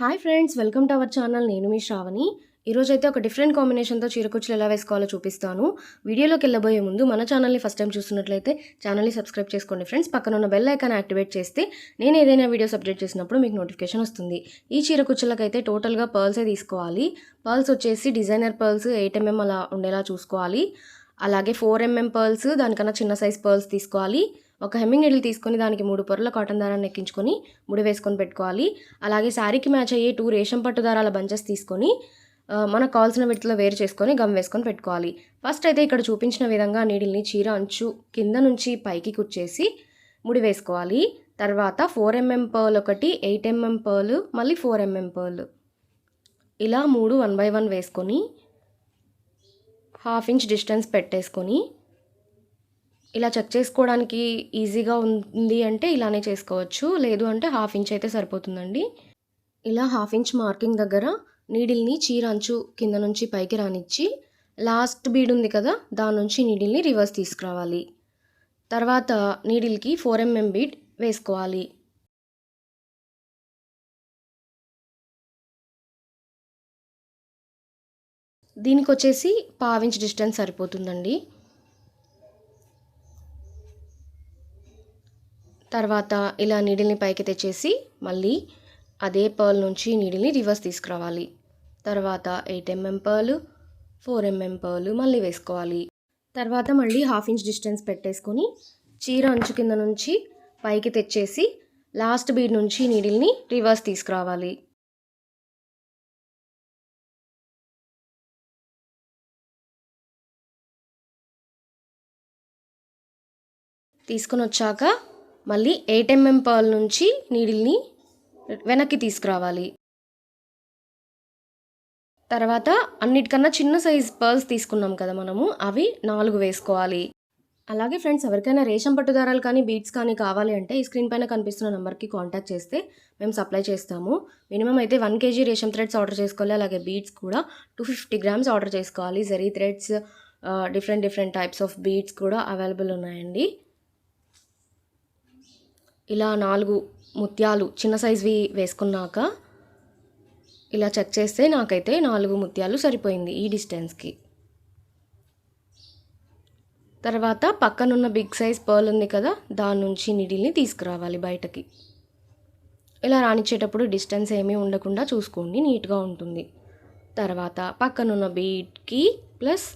Hi friends welcome to our channel. నేను మీ శ్రావణి. ఈరోజైతే ఒక డిఫరెంట్ కాంబినేషన్తో చీరకుచ్చులు ఎలా వేసుకోవాలో చూపిస్తాను. వీడియోలోకి వెళ్ళబోయే ముందు మన ఛానల్ని ఫస్ట్ టైం చూస్తున్నట్లయితే ఛానల్ని సబ్స్క్రైబ్ చేసుకోండి ఫ్రెండ్స్. పక్కన ఉన్న బెల్ ఐకాన్ యాక్టివేట్ చేస్తే నేను ఏదైనా వీడియోస్ అప్డేట్ చేసినప్పుడు మీకు నోటిఫికేషన్ వస్తుంది. ఈ చీరకుచ్చులకైతే టోటల్గా పర్ల్సే తీసుకోవాలి. పర్ల్స్ వచ్చేసి డిజైనర్ పర్ల్స్ ఎయిట్ ఎంఎం అలా ఉండేలా చూసుకోవాలి. అలాగే ఫోర్ ఎంఎం పర్ల్స్ దానికన్నా చిన్న సైజ్ పర్ల్స్ తీసుకోవాలి. ఒక హెమ్మింగ్ నీడిల్ తీసుకొని దానికి మూడు పొరల కాటన్ దారాన్ని ఎక్కించుకొని ముడి వేసుకొని పెట్టుకోవాలి. అలాగే శారీకి మ్యాచ్ అయ్యే టూ రేషం పట్టు దారాల బంచెస్ తీసుకొని మనకు కావాల్సిన విడతలో వేరు చేసుకొని గమ్ వేసుకొని పెట్టుకోవాలి. ఫస్ట్ అయితే ఇక్కడ చూపించిన విధంగా నీడిల్ని చీర అంచు కింద నుంచి పైకి కుచ్చేసి ముడి వేసుకోవాలి. తర్వాత ఫోర్ ఎంఎం పర్ల్ ఒకటి ఎయిట్ ఎంఎం పర్ల్ మళ్ళీ ఫోర్ ఎంఎం పర్ల్ ఇలా మూడు వన్ బై వన్ వేసుకొని హాఫ్ ఇంచ్ డిస్టెన్స్ పెట్టేసుకొని ఇలా చెక్ చేసుకోవడానికి ఈజీగా ఉంది అంటే ఇలానే చేసుకోవచ్చు. లేదు అంటే హాఫ్ ఇంచ్ అయితే సరిపోతుందండి. ఇలా హాఫ్ ఇంచ్ మార్కింగ్ దగ్గర నీడిల్ని చీర అంచు కింద నుంచి పైకి రానిచ్చి లాస్ట్ బీడ్ ఉంది కదా దాని నుంచి నీడిల్ని రివర్స్ తీసుకురావాలి. తర్వాత నీడిల్కి ఫోర్ ఎంఎం బీడ్ వేసుకోవాలి. దీనికి వచ్చేసి పావించ్ డిస్టెన్స్ సరిపోతుందండి. తర్వాత ఇలా నీడిల్ని పైకి తెచ్చేసి మళ్ళీ అదే పర్ల్ నుంచి నీడిల్ని రివర్స్ తీసుకురావాలి. తర్వాత ఎయిట్ ఎంఎం పర్లు ఫోర్ ఎంఎం పర్లు మళ్ళీ వేసుకోవాలి. తర్వాత మళ్ళీ హాఫ్ ఇంచ్ డిస్టెన్స్ పెట్టేసుకొని చీర అంచు కింద నుంచి పైకి తెచ్చేసి లాస్ట్ బీడ్ నుంచి నీడిల్ని రివర్స్ తీసుకురావాలి. తీసుకొని వచ్చాక మళ్ళీ ఎయిట్ ఎంఎం పర్ల్ నుంచి నీడిల్ని వెనక్కి తీసుకురావాలి. తర్వాత అన్నిటికన్నా చిన్న సైజ్ పర్ల్స్ తీసుకున్నాం కదా మనము అవి నాలుగు వేసుకోవాలి. అలాగే ఫ్రెండ్స్ ఎవరికైనా రేషన్ పట్టు దారాలు కానీ బీట్స్ కానీ కావాలి అంటే ఈ స్క్రీన్ పైన కనిపిస్తున్న నెంబర్కి కాంటాక్ట్ చేస్తే మేము సప్లై చేస్తాము. మినిమం అయితే వన్ కేజీ రేషన్ థ్రెడ్స్ ఆర్డర్ చేసుకోవాలి. అలాగే బీట్స్ కూడా టూ ఫిఫ్టీ గ్రామ్స్ ఆర్డర్ చేసుకోవాలి. Zari threads different different types of beads కూడా అవైలబుల్ ఉన్నాయండి. ఇలా నాలుగు ముత్యాలు చిన్న సైజ్వి వేసుకున్నాక ఇలా చెక్ చేస్తే నాకైతే నాలుగు ముత్యాలు సరిపోయింది ఈ డిస్టెన్స్కి. తర్వాత పక్కనున్న బిగ్ సైజ్ పర్ల్ ఉంది కదా దాని నుంచి నిడిల్ని తీసుకురావాలి బయటకి. ఇలా రానిచ్చేటప్పుడు డిస్టెన్స్ ఏమీ ఉండకుండా చూసుకోండి నీట్గా ఉంటుంది. తర్వాత పక్కనున్న బీట్కి ప్లస్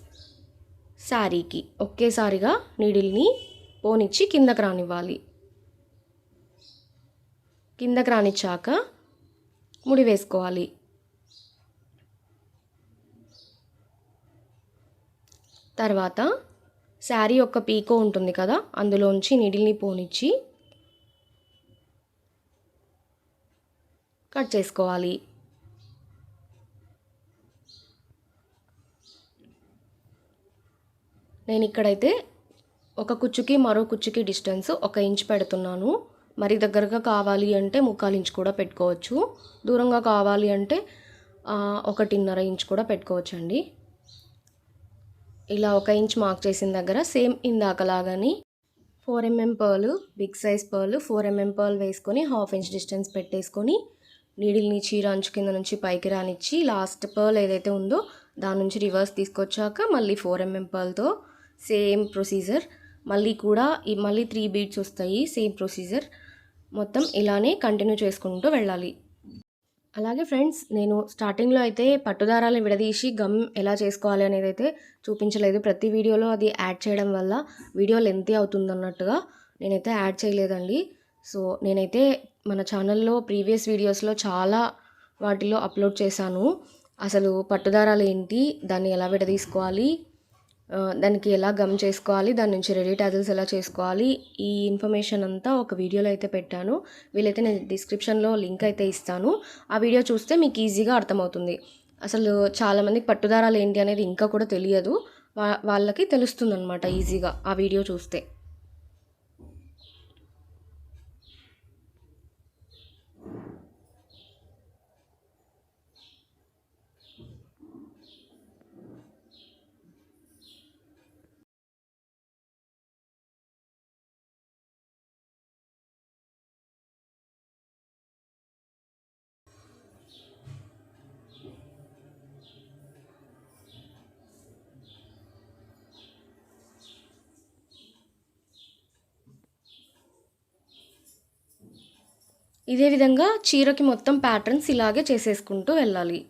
శారీకి ఒకేసారిగా నీడిల్ని పోనిచ్చి కిందకి రానివ్వాలి. కిందకి రానిచ్చాక ముడి వేసుకోవాలి. తర్వాత శారీ యొక్క పీకో ఉంటుంది కదా అందులోంచి నిడిల్ని పోనిచ్చి కట్ చేసుకోవాలి. నేను ఇక్కడైతే ఒక కుచ్చుకి మరో కుచ్చుకి డిస్టెన్స్ ఒక ఇంచ్ పెడుతున్నాను. మరి దగ్గరగా కావాలి అంటే ముక్కాలు ఇంచ్ కూడా పెట్టుకోవచ్చు. దూరంగా కావాలి అంటే ఒకటిన్నర ఇంచ్ కూడా పెట్టుకోవచ్చు అండి ఇలా ఒక ఇంచ్ మార్క్ చేసిన దగ్గర same ఇందాకలాగాని four MM pearl big size pearl four MM pearl వేసుకొని హాఫ్ ఇంచ్ డిస్టెన్స్ పెట్టేసుకొని నీడిల్ని చీర అంచు కింద నుంచి పైకి రానిచ్చి లాస్ట్ పర్ల్ ఏదైతే ఉందో దాని నుంచి రివర్స్ తీసుకొచ్చాక మళ్ళీ ఫోర్ ఎంఎం పర్ల్తో సేమ్ ప్రొసీజర్. మళ్ళీ కూడా ఈ మళ్ళీ త్రీ బీట్స్ వస్తాయి సేమ్ ప్రొసీజర్. మొత్తం ఇలానే కంటిన్యూ చేసుకుంటూ వెళ్ళాలి. అలాగే ఫ్రెండ్స్ నేను స్టార్టింగ్లో అయితే పట్టుదారాలను విడదీసి గమ్ ఎలా చేసుకోవాలి అనేది అయితే చూపించలేదు. ప్రతి వీడియోలో అది యాడ్ చేయడం వల్ల వీడియో లెంతీ అవుతుంది అన్నట్టుగా నేనైతే యాడ్ చేయలేదండి. సో నేనైతే మన ఛానల్లో ప్రీవియస్ వీడియోస్లో చాలా వాటిలో అప్లోడ్ చేశాను. అసలు పట్టుదారాలు ఏంటి? దాన్ని ఎలా విడదీసుకోవాలి? దానికి ఎలా గమ్ చేసుకోవాలి దాని నుంచి రెడీ టాజిల్స్ ఎలా చేసుకోవాలి ఈ ఇన్ఫర్మేషన్ అంతా ఒక వీడియోలో అయితే పెట్టాను. వీలైతే నేను డిస్క్రిప్షన్లో లింక్ అయితే ఇస్తాను. ఆ వీడియో చూస్తే మీకు ఈజీగా అర్థమవుతుంది. అసలు చాలామందికి పట్టుదారాలు ఏంటి అనేది ఇంకా కూడా తెలియదు. వా వాళ్ళకి తెలుస్తుందన్నమాట ఈజీగా ఆ వీడియో చూస్తే. ఇదే విధంగా చీరకి మొత్తం ప్యాటర్న్స్ ఇలాగే చేసేసుకుంటూ వెళ్ళాలి.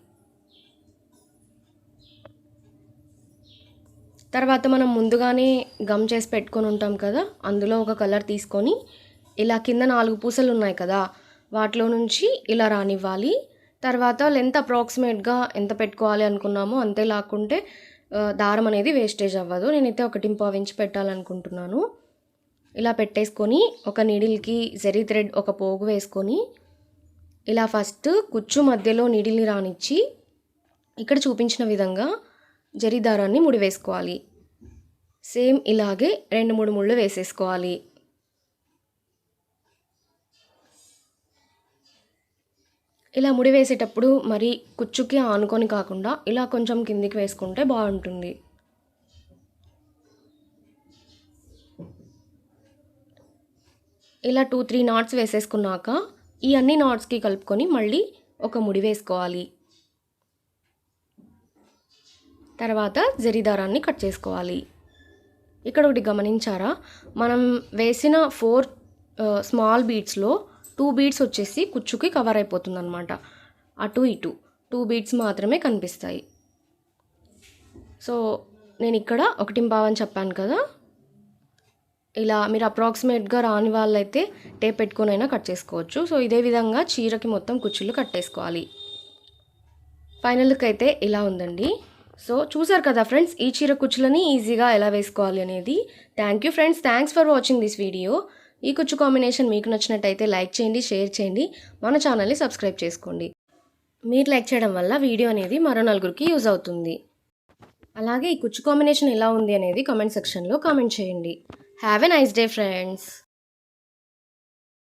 తర్వాత మనం ముందుగానే గమ్ చేసి పెట్టుకొని ఉంటాం కదా అందులో ఒక కలర్ తీసుకొని ఇలా కింద నాలుగు పూసలు ఉన్నాయి కదా వాటిలో నుంచి ఇలా రానివ్వాలి. తర్వాత లెంత్ అప్రాక్సిమేట్గా ఎంత పెట్టుకోవాలి అనుకున్నామో అంతే లాక్కుంటే దారం అనేది వేస్టేజ్ అవ్వదు. నేనైతే ఒకటి ఇంచ్ పెట్టాలనుకుంటున్నాను. ఇలా పెట్టేసుకొని ఒక నీడిల్కి జరీ థ్రెడ్ ఒక పోగు వేసుకొని ఇలా ఫస్ట్ కుచ్చు మధ్యలో నీడిల్ని రానిచ్చి ఇక్కడ చూపించిన విధంగా జరీ దారాన్ని ముడి వేసుకోవాలి. సేమ్ ఇలాగే రెండు మూడు ముళ్ళు వేసేసుకోవాలి. ఇలా ముడి వేసేటప్పుడు మరి కుచ్చుకి ఆనుకొని కాకుండా ఇలా కొంచెం కిందికి వేసుకుంటే బాగుంటుంది. ఇలా టూ త్రీ నాట్స్ వేసేసుకున్నాక ఈ అన్ని నాట్స్కి కలుపుకొని మళ్ళీ ఒక ముడి వేసుకోవాలి. తర్వాత జరిదారాన్ని కట్ చేసుకోవాలి. ఇక్కడ ఒకటి గమనించారా? మనం వేసిన ఫోర్ స్మాల్ బీడ్స్లో టూ బీడ్స్ వచ్చేసి కుచ్చుకి కవర్ అయిపోతుందన్నమాట. అటు ఇటు టూ బీడ్స్ మాత్రమే కనిపిస్తాయి. సో నేను ఇక్కడ ఒకటి పావని చెప్పాను కదా? ఇలా మీరు అప్రాక్సిమేట్గా రాని వాళ్ళైతే టేప్ పెట్టుకొని అయినా కట్ చేసుకోవచ్చు. సో ఇదే విధంగా చీరకి మొత్తం కుచ్చులు కట్టేసుకోవాలి ఫైనల్కి అయితే ఇలా ఉందండి. సో చూసారు కదా ఫ్రెండ్స్ ఈ చీర కుచ్చులని ఈజీగా ఎలా వేసుకోవాలి అనేది. Thank you friends thanks for watching this video ఈ కుచ్చు కాంబినేషన్ మీకు నచ్చినట్టయితే లైక్ చేయండి షేర్ చేయండి. మన ఛానల్ని సబ్స్క్రైబ్ చేసుకోండి. మీరు లైక్ చేయడం వల్ల వీడియో అనేది మరో నలుగురికి యూజ్ అవుతుంది. అలాగే ఈ కుచ్చు కాంబినేషన్ ఎలా ఉంది అనేది కామెంట్ సెక్షన్లో కామెంట్ చేయండి. Have a nice day, friends.